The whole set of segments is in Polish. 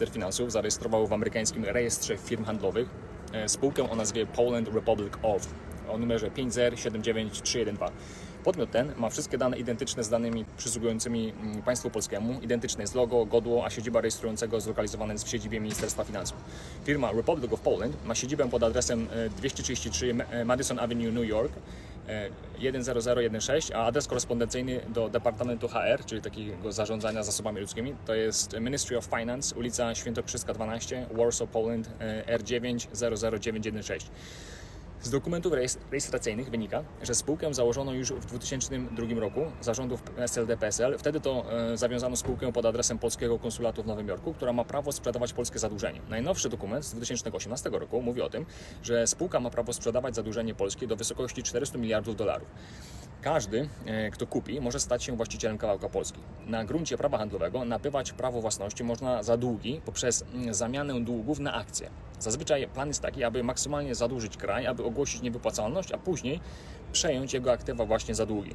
minister finansów zarejestrował w amerykańskim rejestrze firm handlowych e, spółkę o nazwie Poland Republic of o numerze 5079312. Podmiot ten ma wszystkie dane identyczne z danymi przysługującymi mm, państwu polskiemu. Identyczne jest logo, godło, a siedziba rejestrującego zlokalizowana jest w siedzibie Ministerstwa Finansów. Firma Republic of Poland ma siedzibę pod adresem e, 233 Ma- e, Madison Avenue, New York 10016, a adres korespondencyjny do Departamentu HR, czyli takiego zarządzania zasobami ludzkimi, to jest Ministry of Finance, ulica Świętokrzyska 12, Warsaw, Poland, e, R9 00916. Z dokumentów rejestr- rejestracyjnych wynika, że spółkę założono już w 2002 roku zarządów SLD-PSL. Wtedy to e, zawiązano spółkę pod adresem polskiego konsulatu w Nowym Jorku, która ma prawo sprzedawać polskie zadłużenie. Najnowszy dokument z 2018 roku mówi o tym, że spółka ma prawo sprzedawać zadłużenie polskie do wysokości 400 miliardów dolarów. Każdy, e, kto kupi, może stać się właścicielem kawałka Polski. Na gruncie prawa handlowego nabywać prawo własności można za długi poprzez mm, zamianę długów na akcje. Zazwyczaj plan jest taki, aby maksymalnie zadłużyć kraj, aby ogłosić niewypłacalność, a później przejąć jego aktywa właśnie za długi.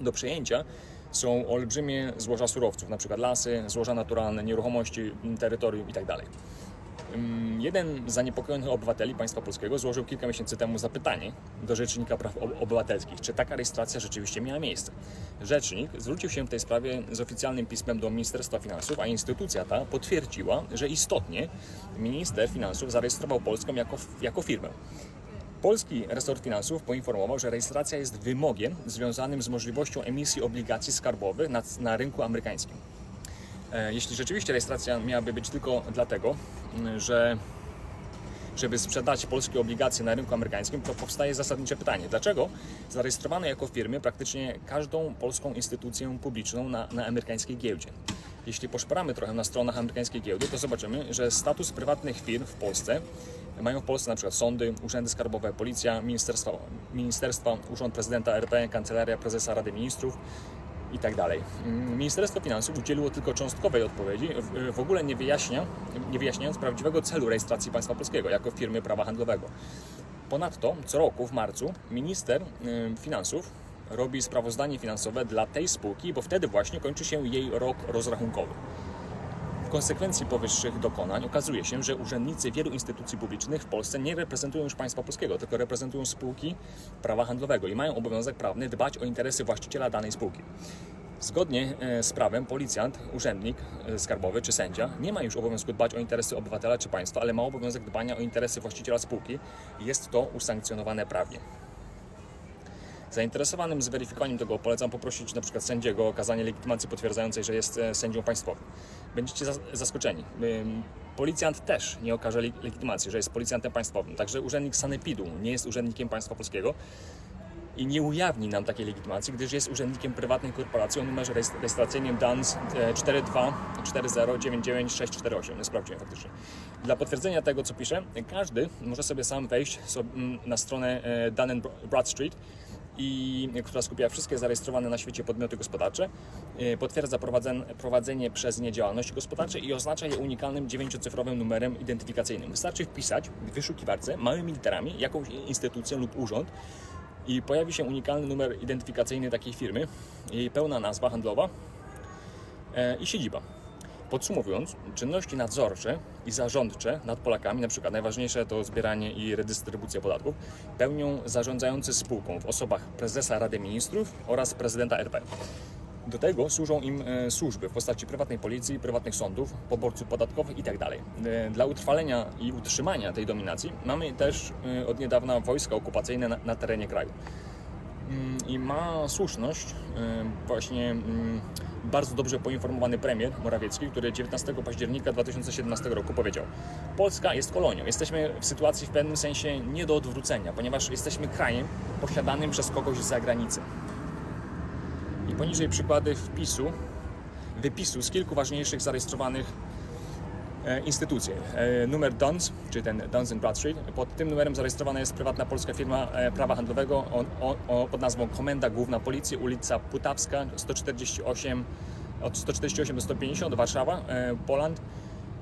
Do przejęcia są olbrzymie złoża surowców, np. lasy, złoża naturalne, nieruchomości, m, terytorium itd. Jeden z zaniepokojonych obywateli państwa polskiego złożył kilka miesięcy temu zapytanie do Rzecznika Praw Ob- Obywatelskich, czy taka rejestracja rzeczywiście miała miejsce. Rzecznik zwrócił się w tej sprawie z oficjalnym pismem do Ministerstwa Finansów, a instytucja ta potwierdziła, że istotnie minister finansów zarejestrował Polskę jako, jako firmę. Polski resort finansów poinformował, że rejestracja jest wymogiem związanym z możliwością emisji obligacji skarbowych na, na rynku amerykańskim. E, Jeśli rzeczywiście rejestracja miałaby być tylko dlatego, że żeby sprzedać polskie obligacje na rynku amerykańskim, to powstaje zasadnicze pytanie, dlaczego zarejestrowano jako firmy praktycznie każdą polską instytucję publiczną na, na amerykańskiej giełdzie? Jeśli poszperamy trochę na stronach amerykańskiej giełdy, to zobaczymy, że status prywatnych firm w Polsce mają w Polsce na przykład sądy, urzędy skarbowe, policja, ministerstwa, ministerstwa urząd prezydenta RP, kancelaria prezesa Rady Ministrów, i tak dalej. Mm, Ministerstwo Finansów udzieliło tylko cząstkowej odpowiedzi, w, ogóle nie, wyjaśnia, nie wyjaśniając prawdziwego celu rejestracji państwa polskiego jako firmy prawa handlowego. Ponadto co roku w marcu minister finansów robi sprawozdanie finansowe dla tej spółki, bo wtedy właśnie kończy się jej rok rozrachunkowy. Konsekwencji powyższych dokonań okazuje się, że urzędnicy wielu instytucji publicznych w Polsce nie reprezentują już państwa polskiego, tylko reprezentują spółki prawa handlowego i mają obowiązek prawny dbać o interesy właściciela danej spółki. Zgodnie e, z prawem policjant, urzędnik e, skarbowy czy sędzia nie ma już obowiązku dbać o interesy obywatela czy państwa, ale ma obowiązek dbania o interesy właściciela spółki. Jest to usankcjonowane prawnie. Zainteresowanym zweryfikowaniem tego polecam poprosić na przykład sędziego o okazanie legitymacji potwierdzającej, że jest e, sędzią państwowym. Będziecie zas- zaskoczeni. Policjant też nie okaże leg- legitymacji, że jest policjantem państwowym. Także urzędnik sanepidu nie jest urzędnikiem państwa polskiego i nie ujawni nam takiej legitymacji, gdyż jest urzędnikiem prywatnej korporacji o numerze rejestr- rejestracyjnym DANS e, 424099648. Nie sprawdziłem faktycznie. Dla potwierdzenia tego, co piszę, każdy może sobie sam wejść na stronę e, Dun Bradstreet i która skupia wszystkie zarejestrowane na świecie podmioty gospodarcze, e, potwierdza prowadzen, prowadzenie przez nie działalności gospodarczej i oznacza je unikalnym dziewięciocyfrowym numerem identyfikacyjnym. Wystarczy wpisać w wyszukiwarce małymi literami jakąś instytucję lub urząd i pojawi się unikalny numer identyfikacyjny takiej firmy, jej pełna nazwa handlowa e, i siedziba. Podsumowując, czynności nadzorcze i zarządcze nad Polakami, na przykład najważniejsze to zbieranie i redystrybucja podatków, pełnią zarządzający spółką w osobach prezesa Rady Ministrów oraz prezydenta RP. Do tego służą im e, służby w postaci prywatnej policji, prywatnych sądów, poborców podatkowych itd. E, Dla utrwalenia i utrzymania tej dominacji mamy też e, od niedawna wojska okupacyjne na, na terenie kraju. I ma słuszność e, właśnie mm, bardzo dobrze poinformowany premier Morawiecki, który 19 października 2017 roku powiedział: Polska jest kolonią. Jesteśmy w sytuacji w pewnym sensie nie do odwrócenia, ponieważ jesteśmy krajem posiadanym przez kogoś z zagranicy. I poniżej przykłady wpisu, wypisu z kilku ważniejszych zarejestrowanych e, instytucji. E, numer DUNS, czyli ten Duns Bradstreet. Pod tym numerem zarejestrowana jest prywatna polska firma e, prawa handlowego o, o, o, pod nazwą Komenda Główna Policji, ulica Putawska 148, od 148 do 150, Warszawa, Poland,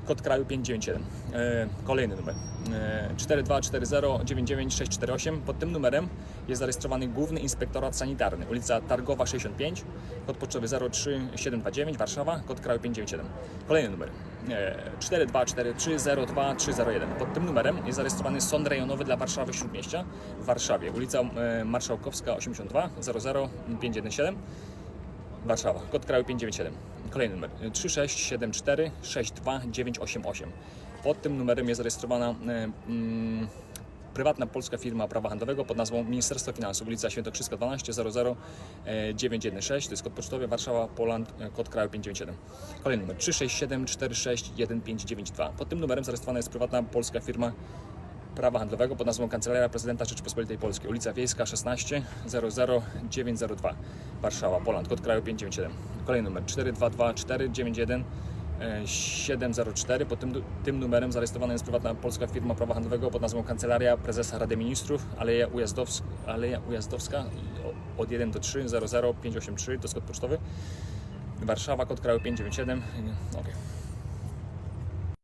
kod kraju 597. E, kolejny numer. E, 424099648. Pod tym numerem jest zarejestrowany Główny Inspektorat Sanitarny, ulica Targowa 65, kod pocztowy 03729 Warszawa, kod kraju 597. Kolejny numer. E, 424302301. Pod tym numerem jest zarejestrowany Sąd Rejonowy dla Warszawy Śródmieścia w Warszawie, ulica e, Marszałkowska 82 00517 Warszawa, kod kraju 597. Kolejny numer 3674 62988. Pod tym numerem jest zarejestrowana e, mm, prywatna polska firma prawa handlowego pod nazwą Ministerstwo Finansów, ulica Świętokrzyska 12 00 e, 916, to jest kod pocztowy Warszawa, Poland, e, kod kraju 597. Kolejny numer 367 46 1592. Pod tym numerem zarejestrowana jest prywatna polska firma prawa handlowego pod nazwą Kancelaria Prezydenta Rzeczypospolitej Polskiej, ulica Wiejska 16 00902 Warszawa, Poland, kod kraju 597. Kolejny numer 422 491 704. Pod tym, tym numerem zarejestrowana jest prywatna polska firma prawa handlowego pod nazwą Kancelaria Prezesa Rady Ministrów, Aleja Ujazdowska, Aleja Ujazdowska od 1 do 3 00583, to jest kod pocztowy. Warszawa, kod kraju 597. Okej.